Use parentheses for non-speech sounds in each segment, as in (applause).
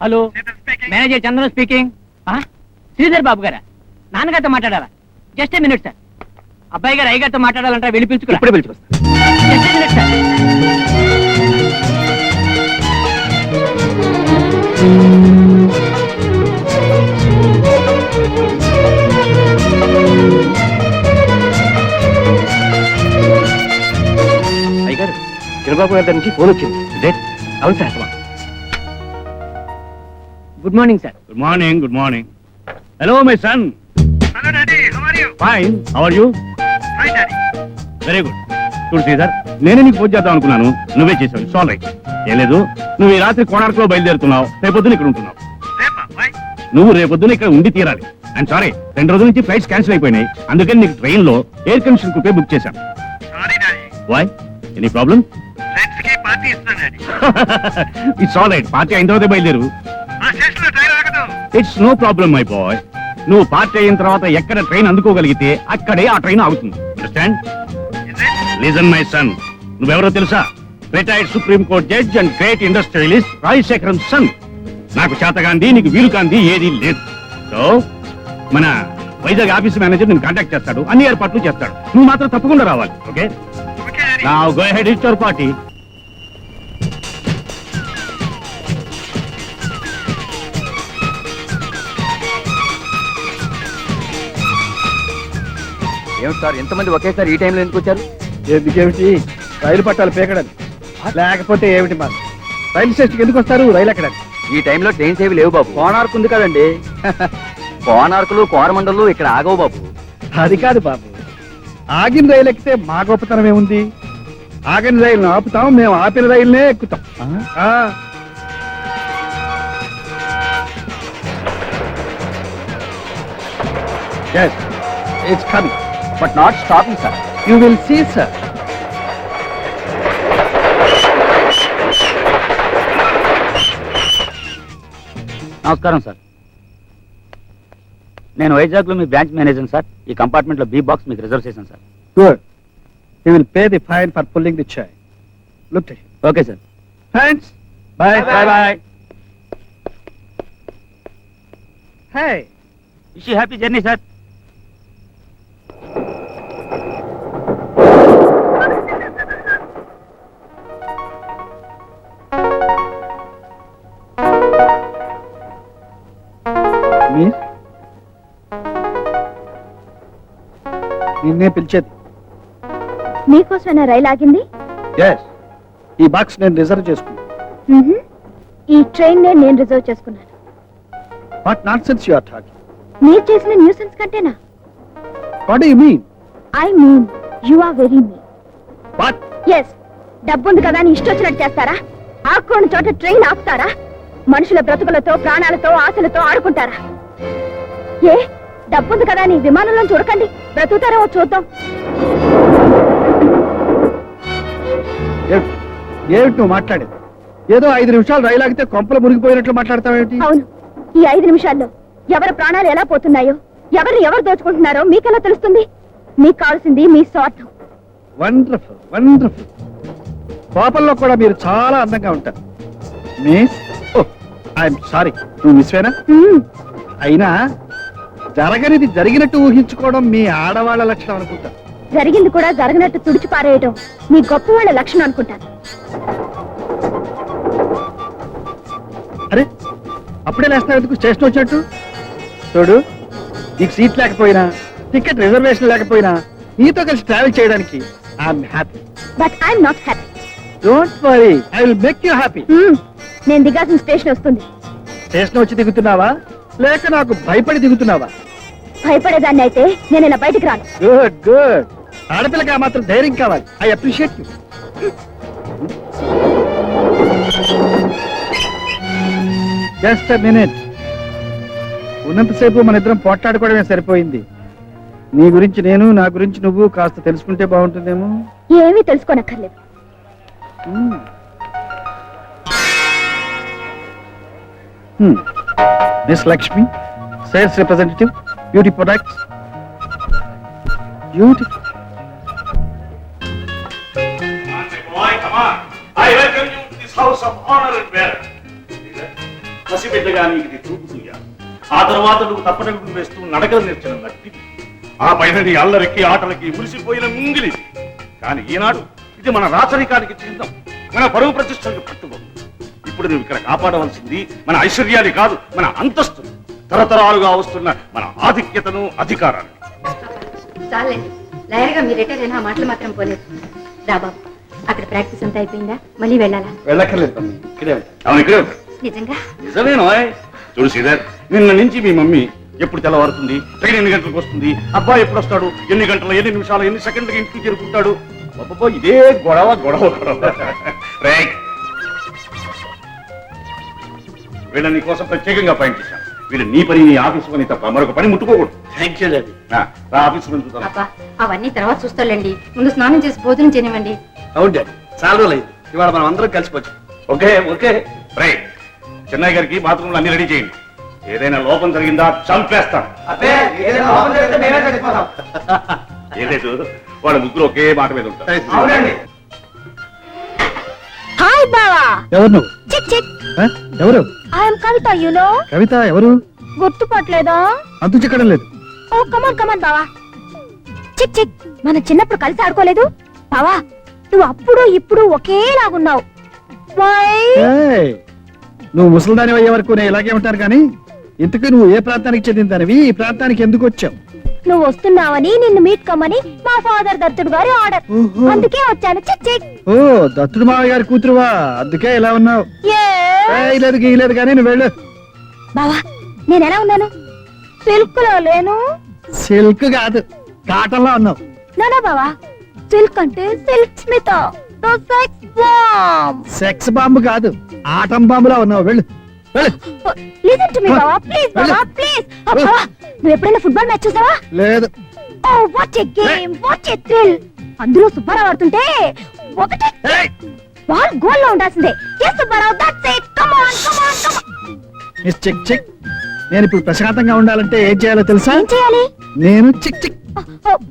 Hello. Manager Chandran speaking Sridhar Babu గారా? నాన్నగారితో మాట్లాడాలా? జస్ట్ ఏ మినిట్ సార్ అబ్బాయి గారు అయ్యగారితో మాట్లాడాలంటే వెళ్ళి పిలుచుకురా. ఇప్పుడే పిలుచుకొస్తా జస్ట్ ఏ మినిట్ సార్ అయ్యగారు చిరబాబు గారి దగ్గర నుంచి ఫోన్ వచ్చింది. అవును sir good morning sir good morning good morning hello my son Hello, Daddy. How are you? Fine how are you Hi, Daddy. Very good చూడు శ్రీధర్ నేనే నీకు ఫోన్ చేద్దాం అనుకున్నాను. నువ్వే చేసావు. సాల్ రైట్ ఏం లేదు. నువ్వు ఈ రాత్రి కోణార్కులో బయలుదేరుతున్నావు. రేపొద్దున ఇక్కడ ఉంటున్నావు? నువ్వు రేపొద్దున ఇక్కడ ఉండి తీరాలి. అండ్ సారీ రెండు రోజుల నుంచి ఫ్లైట్స్ క్యాన్సిల్ అయిపోయినాయి. అందుకని నీకు ట్రైన్లో ఎయిర్ కండిషన్ కుపే బుక్ చేశాను. Why any problem daddy it's all right party అయిన తర్వాత బయలుదేరు. It's no problem my boy నువ్వు పార్టీ అయిన తర్వాత ఎక్కడ ట్రైన్ అందుకోగలిగితే అక్కడే ఆ ట్రైన్ ఆగుతుంది. అండర్స్టాండ్? లిజన్ మై సన్ నువ్వెవరో తెలుసా? Retired supreme court judge and great industrialist Rajasekharam son నాకు చేతగాంది నీకు వీలు కాంది ఏది లేదు. సో మన వైజాగ్ ఆఫీస్ మేనేజర్ నేను కాంటాక్ట్ చేస్తాడు. అన్ని ఏర్పాట్లు చేస్తాడు. నువ్వు మాత్రం తప్పకుండా రావాలి ఓకే. నా గో హెడ్ యువర్ పార్టీ ఏమిటి సార్ ఎంతమంది ఒకేసారి ఈ టైంలో ఎందుకు వచ్చారు? ఎందుకేమిటి? రైలు పట్టాలు పీకడానికి. లేకపోతే ఏమిటి మరి? రైలు స్టేషన్కి ఎందుకు వస్తారు? రైలు ఎక్కడానికి? ఈ టైంలో ట్రైన్స్ ఏవి లేవు బాబు. కోణార్కు ఉంది కదండి. (laughs) కోనార్కులు కోరమండలు ఇక్కడ ఆగవు బాబు. అది కాదు బాబు. ఆగిన రైలు ఎక్కితే మా గొప్పతనం ఏముంది? ఆగిన రైలును ఆపుతాం మేము ఆపిన రైలునే ఎక్కుతాం. ఆ. Yes, it's coming. But not stopping sir You will see, sir. నమస్కారం సార్ నేను వైజాగ్లో మీ బ్రాంచ్ మేనేజర్ సార్ ఈ కంపార్ట్మెంట్లో బి బాక్స్ మీకు రిజర్వ్ చేశాను sir Good. You will pay the fine for pulling the chain. Look to him. Okay sir Thanks. Bye. Bye. Bye. Hey. Wish happy journey sir నిన్నే పిలిచేది. మీకోసమైనా రైలు ఆగింది? Yes ఈ box నేను reserve చేసుకున్నాను మ్మ్హ. ఈ ట్రైన్ నేను రిజర్వ్ చేసుకున్నాను. What nonsense you are talking మీరు చేసిన nuisance కంటేనా? What you mean I mean you are very mean what's డబ్బుంది కదా అని ఇష్టం వచ్చినట్టు చేస్తారా? ఆకుకోని చోట ట్రైన్ ఆపుతారా? మనుషుల బ్రతుకులతో ప్రాణాలతో ఆశలతో ఆడుకుంటారా? ఏ? డబ్బుంది కదా అని విమానంలో చూడకండి. బ్రతుకుతారేమో చూద్దాం. ఏమిటి? నువ్వు మాట్లాడేది? ఏదో ఐదు నిమిషాలు రైలు ఆగితే కొంపలు మునిగిపోయినట్లు మాట్లాడతావేమిటి? అవును. ఈ ఐదు నిమిషాల్లో ఎవరి ప్రాణాలు ఎలా పోతున్నాయో ఎవరిని ఎవరు దోచుకుంటున్నారో మీకెలా తెలుస్తుంది? మీకు కావాల్సింది మీ స్వార్థం. వండర్ఫుల్ వండర్ఫుల్ కోపంలో కూడా మీరు చాలా అందంగా ఉంటారు. మిస్ ఓ ఐఎమ్ సారీ నువ్వు మిస్వేనా మ్మ్. అయినా జరగనిది జరిగినట్టు ఊహించుకోవడం మీ ఆడవాళ్ళ లక్షణం అనుకుంటా. జరిగింది కూడా జరగనట్టు తుడిచి పారేయటం మీ గొప్ప వాళ్ళ లక్షణం అనుకుంటాను. అరే అప్పుడే లేస్తావు ఎందుకు? స్టేషన్ వచ్చినట్టు? చూడు నీకు సీట్ లేకపోయినా టికెట్ రిజర్వేషన్ లేకపోయినా నీతో కలిసి ట్రావెల్ చేయడానికి I'm happy but I'm not happy don't worry I will make you happy నేను దిగాల్సిన స్టేషన్ వస్తుంది. స్టేషన్ వచ్చి దిగుతున్నావా? లేక నాకు భయపడి దిగుతున్నావా? భయపడేదాన్ని అయితే నేను ఇలా బయటికి రాను. గుడ్ గుడ్ ఆడపిల్లకి ఆ మాత్రం ధైర్యం కావాలి. I appreciate you just minute ఉన్నంతసేపు మన ఇద్దరం పోట్లాడుకోవడమే సరిపోయింది. నీ గురించి నేను నా గురించి నువ్వు కాస్త తెలుసుకుంటే బాగుంటుందేమో? ఏమీ తెలుసుకోనక్కర్లేదు. Miss Lakshmi sales representative beauty products beauty పసిబిడ్డగా నీకు ఇది ఆ తర్వాత నువ్వు తప్పటడుగులు వేస్తూ నడకలు నేర్చిన నట్టి ఆ పైన నీ అల్లరికి ఆటలకి మురిసిపోయిన ముంగిలి కానీ ఈనాడు ఇది మన రాచరికానికి చిహ్నం. మన పరువు ప్రతిష్టలకు పట్టుకో ఇప్పుడు నువ్వు ఇక్కడ కాపాడవలసింది మన ఐశ్వర్యాన్ని కాదు మన అంతస్తు తరతరాలుగా వస్తున్న మన ఆధిక్యతను అధికారాన్ని. చాలండి లాయర్గా మీరు రిటైర్ అయినా ఆ మాటలు మాత్రం పోలేదు. రా బాబు. అక్కడ ప్రాక్టీస్ అంతా అయిపోయిందా? మళ్ళీ వెళ్ళాలా? వెళ్ళక్కర్లేదు పని ఇక్కడే ఉంటా. అవును ఇక్కడే ఉంటాడు నిజంగా? నిజమేనో చూడు శ్రీధర్ నిన్న నుంచి మీ మమ్మీ ఎప్పుడు తెల్లవారుతుంది ట్రైన్ ఎన్ని గంటలకు వస్తుంది అబ్బాయి ఎప్పుడు వస్తాడు ఎన్ని గంటల ఎన్ని నిమిషాలు ఎన్ని సెకండ్లకి ఇంటికి చేరుకుంటాడు? అబ్బబ్బో, ఇదే గొడవ గొడవ గొడవ. రేయ్. వీళ్ళ నీ కోసం ప్రత్యేకంగా పాయింట్ చేశాను. వీళ్ళు నీ పని నీ ఆఫీసు పని తప్ప మరొక పని ముట్టుకోకూడదు. థ్యాంక్ యూ డాడీ ఆఫీసు పని చూద్దాం. అబ్బా అవన్నీ తర్వాత చూస్తాలండి ముందు స్నానం చేసి భోజనం చేయనివ్వండి. అవును డాడీ చాలా రోజులు అయింది. ఇవాళ మనం అందరం కలిసిపోవచ్చు ఓకే ఓకే. రే చెన్నై గారికి బాత్రూమ్లు అన్ని రెడీ చేయండి. ఏదైనా లోపం జరిగిందా చంపేస్తాం. ఏలేదు వాళ్ళ ముగ్గురు ఒకే మాట మీద ఉంటారు. హాయ్ బావా. ఎవరు నువ్వు? Chick chick? ఎవరు? I'm Kavitha you know Kavitha ఎవరు? గుర్తుపట్టలేదా? అంతు చిక్కడం లేదు. ఓ కమాన్ కమాన్ బావా. చిక్ చిక్. మన చిన్నప్పుడు కలిసి ఆడుకోలేదు. బావా నువ్వు అప్పుడు ఇప్పుడు ఒకేలాగున్నావు. వై ఏయ్, నువ్వు ముసలిదాని అయ్యే వరకు నేను ఇలాగే ఉంటాను కానీ ఇంతకు నువ్వు ఏ ప్రాంతానికి చెందిందానివి ఈ ప్రాంతానికి ఎందుకు వచ్చావు? నువ్వు వస్తున్నావని నిన్ను మీట్ కమ్మని మా ఫాదర్ దత్తుడు గారి ఆర్డర్ ఓహో. అందుకే వచ్చాను. చిక్ చిక్. ఓ దత్తుడు మావయ్య గారి కూతురువా? అందుకే ఇలా ఉన్నావు. Yes. లేదు కానీ నువ్వు వెళ్ళు. బావా నేను ఎలా ఉన్నాను? సిల్క్లో లేను. సిల్క్ కాదు ఉన్నావు. నానా బావా సిల్క్ అంటే silk Smitha. The sex bomb కాదు ఆటం బాంబులా ఉన్నావు. వెళ్ళు వెళ్ళు. లిసన్ టు మీ బావా ప్లీజ్ బావా ప్లీజ్ నువ్వు ఎప్పుడైనా ఫుట్బాల్ మ్యాచ్ చూసావా? లేదు. ఓ what a game what a thrill అందులో సుబ్బారావు ఆడుతుంటే ఒకటి బాల్ గోల్లో ఉండాల్సిందే yes Subbarao that's it come on come on come miss chick chick నేను ఇప్పుడు ప్రశాంతంగా ఉండాలంటే ఏం చేయాలో తెలుసా? ఏం చేయాలి? నేను చిక్ చిక్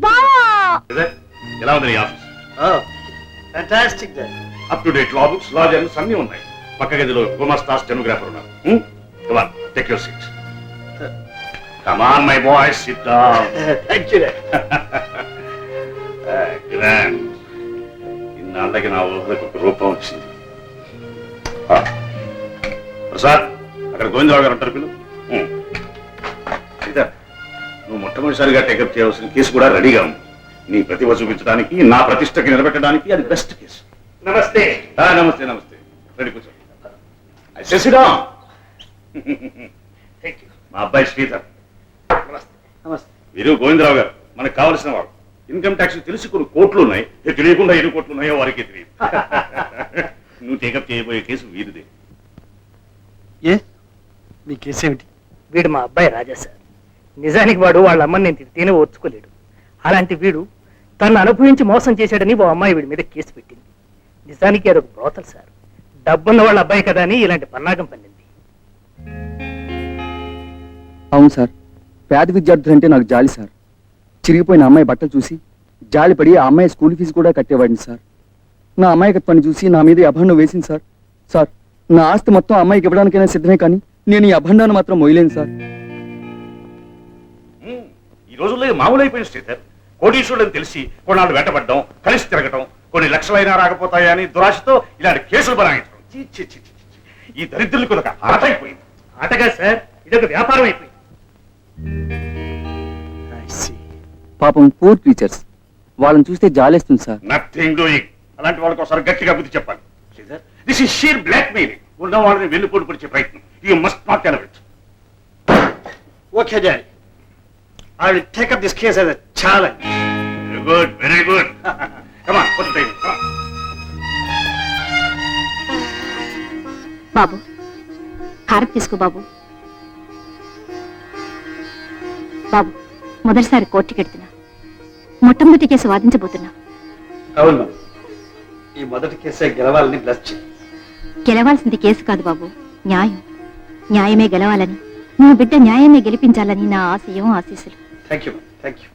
బావా ఎలా ఉంది నీ office fantastic up to date law books law journals అన్ని ఉన్నాయి. పక్క గదిలో గుమస్తా స్టెనోగ్రాఫర్ ఉన్నారు come on take your seat come on my boy sit down thank you grand ఇన్నాళ్ళకి నా ఊహలకు ఒక రూపం వచ్చింది. ఆ. ప్రసాద్ అక్కడ గోవిందరావు గారు ఉంటారు శ్రీధర్ నువ్వు మొట్టమొదటిసారిగా టేకప్ చేయవలసిన కేసు కూడా రెడీగా ఉంది. నీ ప్రతిభ చూపించడానికి నా ప్రతిష్టకి నిలబెట్టడానికి అది బెస్ట్ కేసు. నమస్తే. ఆ, నమస్తే నమస్తే. రెడీ కూర్చో. శశిరా థ్యాంక్ యూ మా అబ్బాయి శ్రీధర్. నమస్తే. వీరు గోవిందరావు గారు. మనకు కావలసిన వారు ఇన్కమ్ ట్యాక్స్ తెలిసి కొన్ని కోట్లు ఉన్నాయి. తెలియకుండా ఎన్ని కోట్లు ఉన్నాయో వారికి తెలియదు. (laughs) నువ్వు టేకప్ చేయబోయే కేసు వీరిదే. ఏ? మీ కేసు ఏమిటి వీడు మా అబ్బాయి రాజా సార్. నిజానికి వాడు వాళ్ళ అమ్మని నేను తిడితేనే ఓర్చుకోలేడు అలాంటి వీడు తను అనుభవించి మోసం చేశాడని ఓ అమ్మాయి వీడి మీద కేసు పెట్టింది. నిజానికి అదొక బ్రోతల్ సార్. డబ్బున్న వాళ్ళ అబ్బాయి కదా అని ఇలాంటి పన్నాగం పండింది అవును సార్. పేద విద్యార్థులంటే నాకు జాలి సార్. చిరిగిపోయిన అమ్మాయి బట్టలు చూసి జాలిపడి ఆ అమ్మాయి స్కూల్ ఫీజు కూడా కట్టేవాడిని సార్. నా అమాయకత్వాన్ని చూసి నా మీద అభండం వేసింది సార్. సార్ నా ఆస్తి మొత్తం అమ్మాయికి ఇవ్వడానికైనా సిద్ధమే కానీ నేను ఈ అభండాన్ని మాత్రం మొయ్యలేను సార్. ఈ రోజుల్లో ఇది శ్రీధర్. కోటీశ్వరులని తెలిసి కొన్నాళ్ళు వెంటబడ్డం కలిసి తిరగటం కొన్ని లక్షలైనా రాకపోతాయా అని దురాశతో ఇలాంటి కేసులు బనాయించడం. ఛీ, ఛీ, ఛీ, ఈ దరిద్రులకు ఒక ఆట అయిపోయింది. ఆటగా సార్ ఇదొక వ్యాపారం అయిపోయింది. పాపం పూర్ టీచర్స్ వాళ్ళని చూస్తే జాలేస్తుంది సార్. నథింగ్ డూయింగ్ అలాంటి వాళ్ళకి ఒకసారి గట్టిగా బుద్ధి చెప్పాలి. This is sheer blackmailing ఉన్న వాళ్ళని వెన్నుపోటు పొడిచే ప్రయత్నం. You must not elevate okay daddy I will take up this case as a challenge very good very good come on కొత్త టైం బాబు హారతి తీసుకో బాబు. బాబు మొదటిసారి కోర్టుకి ఎడుతున్నా మొట్టమొదటి కేసు వాదించబోతున్నా. అవును. ఈ మొదటి కేసే గెలవాలని బ్లస్ గెలవాల్సింది కేసు కాదు బాబు. న్యాయం. న్యాయమే గెలవాలని. నా బిడ్డ న్యాయమే గెలిపించాలని నా ఆశయం ఆశీస్సులు. Thank you thank you